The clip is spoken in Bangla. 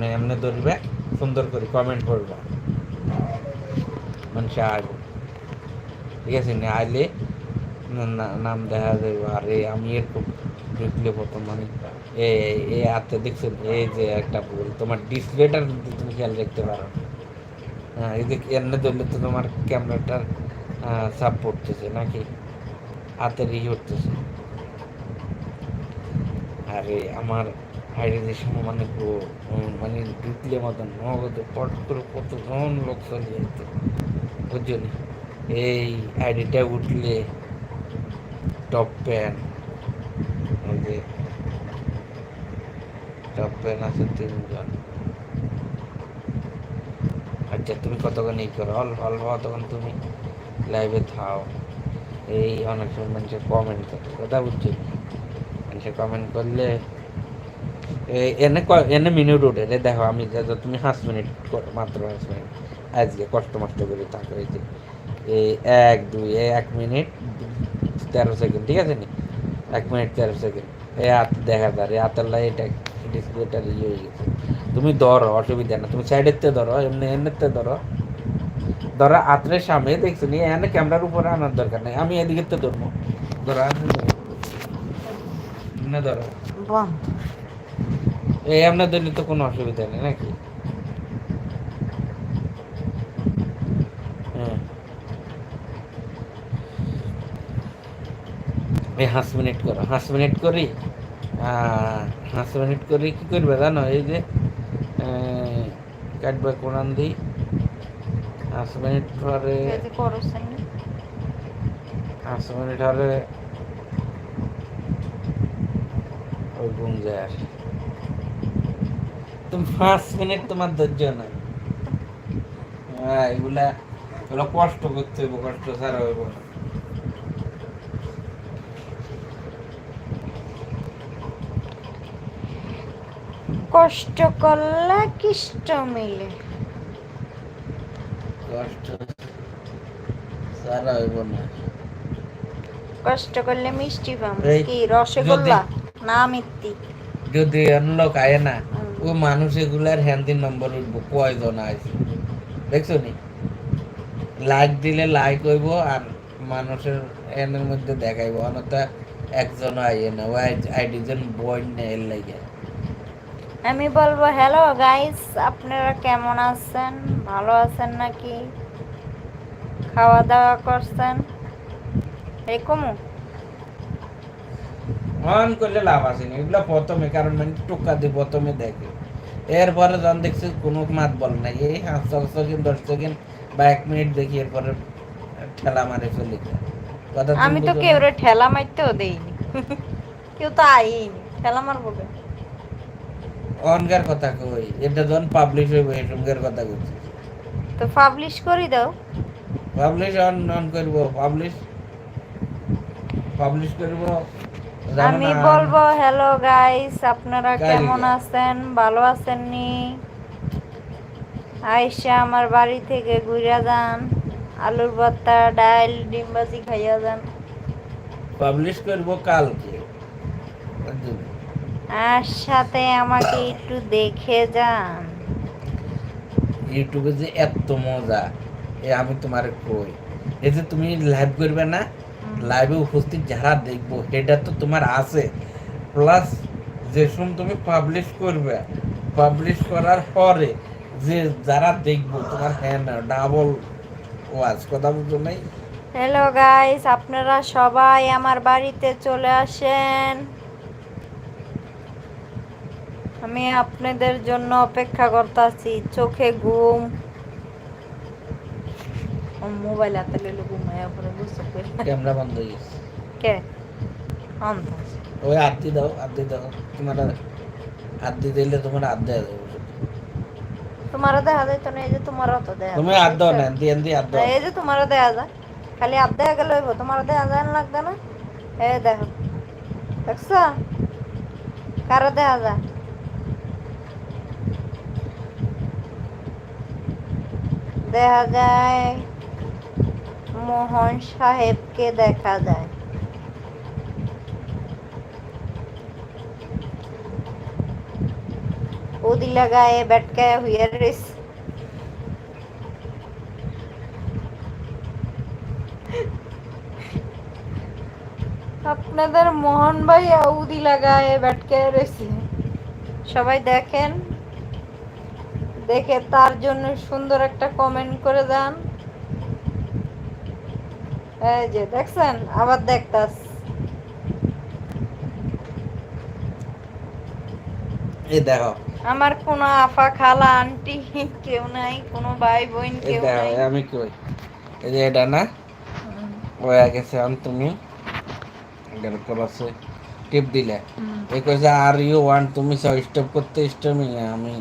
এমনি এমনি ধরবে, সুন্দর করে কমেন্ট করবে। মানুষ আসবে। ঠিক আছে, না আইলে নাম দেখা যাবে আরে, আমি এরকম ঢুকলে প্রথম মানে এ এ হাতে দেখছেন এই যে একটা ভুল। তোমার ডিসপ্লেটা তুমি খেয়াল রাখতে পারো। হ্যাঁ এই যে ধরলে তো তোমার ক্যামেরাটার সাপ পড়তেছে নাকি? হাতের ই উঠতেছে আরে, আমার হাইডে যে সময় মানে উম, মানে ঢুকলে মতন। নগদে পট করে কতজন লোক চলে যেত বুঝলি এই আইডিটা উঠলে টপ প্যান যে টপ প্যান আছে তিনজন। আচ্ছা তুমি কতক্ষণ এই করো? অল্প অল্প তখন তুমি লাইভে থাও। এই অনেক সময় মানুষের কমেন্ট করে কথা বুঝছি মানুষের কমেন্ট করলে এনে এনে মিনিট উঠে রে দেখো আমি তুমি পাঁচ মিনিট মাত্র পাঁচ মিনিট আজকে কষ্ট মষ্ট করে থাকো এই যে এই এক, দুই এক মিনিট তেরো সেকেন্ড ঠিক আছে নি? এক মিনিট তেরো সেকেন্ড এই হাত দেখা যায় এই এটা ডিসপ্লেটা ইয়ে হয়ে গেছে। তুমি ধরো, অসুবিধা না তুমি সাইডের তে ধরো, এমনি এমনি তে ধরো। ধরো হাতের সামনে দেখছ নি? এনে ক্যামেরার উপরে আনার দরকার নেই। আমি এদিকে তো ধরবো। ধরো ধরো। এই আপনার দিলে তো কোনো অসুবিধা নেই নাকি? হ্যাঁ। এই হাঁস মিনিট করো হাঁস মিনিট করি? হাঁস মিনিট করি কি করবে জানো? এই যে কাটবে কোরআন দিই। হাঁস মিনিট পরে হাঁস মিনিট হলে ওই ঘুম যায় আর তুমি পাঁচ মিনিট তোমার ধৈর্য নাই। হ্যাঁ এগুলা এগুলো কষ্ট করতে হইব কষ্ট ছাড়া হইব কষ্ট করলে কিষ্ট মিলে। কষ্ট ছাড়া হইব না। কষ্ট করলে মিষ্টি পাম। কি রসগোল্লা না মিত্তি? যদি অন্য লোক আয় না। ও মানুষ এগুলার হ্যান্দির নম্বর উঠবো কয়জন আছে দেখছ নি? লাইক দিলে লাইক হইব আর মানুষের এনের মধ্যে দেখাইব, অনতা একজন আইয়ে না, ও আইডি জন বই নেই লাগে আমি বলব হ্যালো গাইস আপনারা কেমন আছেন? ভালো আছেন নাকি? খাওয়া দাওয়া করছেন এরকম অন করলে লাভ আছে না এগুলো প্রথমে কারণ মানে টোকা দিয়ে প্রথমে দেখে। এরপরে যখন দেখছি কোনো মাত বল নাই এই পাঁচ সেকেন্ড দশ সেকেন্ড বা এক মিনিট দেখি এরপরে ঠেলা মারে চলে কথা আমি তো কেউ ঠেলা মারতেও দেইনি কেউ তো আইনি ঠেলা মারবো কে? অনকার কথা কই এটা যখন পাবলিশ হইব এই সঙ্গের কথা কইছি। তো পাবলিশ করে দাও। পাবলিশ অন অন করব পাবলিশ পাবলিশ করব। আমি বলব হ্যালো গাইস আপনারা কেমন? আছেন? ভালো আছেন নি আয়সা আমার বাড়ি থেকে ঘুরে যান আলুর ভর্তা ডাল ডিম ভাজি খাইয়া যান। পাবলিশ করব কালকে। আর সাথে আমাকে একটু দেখে যান। ইউটিউবে যে এত মজা এ আমি তোমার কই। এই যে তুমি লাইভ করবে না? লাইভে উপস্থিত যারা দেখব এটা তো তোমার আছে। প্লাস যে সময় তুমি পাবলিশ করবে পাবলিশ করার পরে যে যারা দেখব, তোমার হ্যাঁ না ডাবল ওয়াজ কথা বুঝো নাই? হ্যালো গাইস আপনারা সবাই আমার বাড়িতে চলে আসেন। আমি আপনাদের জন্য অপেক্ষা করতেছি, চোখে ঘুম। মোবাইল হাতে লইলে ঘুমায় পরে বুঝতে পারি ক্যামেরা বন্ধ হয়ে গেছে। কে? অন্ধ ওই আদি দাও আদি দাও। তোমার আদি দিলে তোমার আদ দেওয়া যাবে তোমার দেখা যায় তো না এই যে তোমারও তো দেখা তুমি যায়, আদ দাও না দিয়ে দিয়ে আদ দাও। এই যে তোমারও দেখা যায় খালি আধ দেখা গেলে হইব তোমার দেখা যায় না লাগবে না? এই দেখো দেখছ? কারও দেখা যায়? দেখা যায়। মোহন সাহেবকে দেখা যায় ও আউদি লাগায় ব্যাটকায় হুইয়া আপনাদের মোহন ভাই আউদি লাগায় ব্যাটকায় রয়েছে সবাই দেখেন। দেখে তার জন্য সুন্দর একটা কমেন্ট করে দেন এই যে দেখছেন আবার দেখতাস। এই দেখো। আমার কোনো আফা খালা আন্টি কেউ নাই কোনো ভাই বোন কেউ দেখো নাই। আমি কই? এই যে এটা না? হয়ে গেছে আন তুমি? এটার টিপ দিলে। এই কইছে আর ইউ ওয়ান্ট তুমি সব স্টপ করতে স্টপ আমি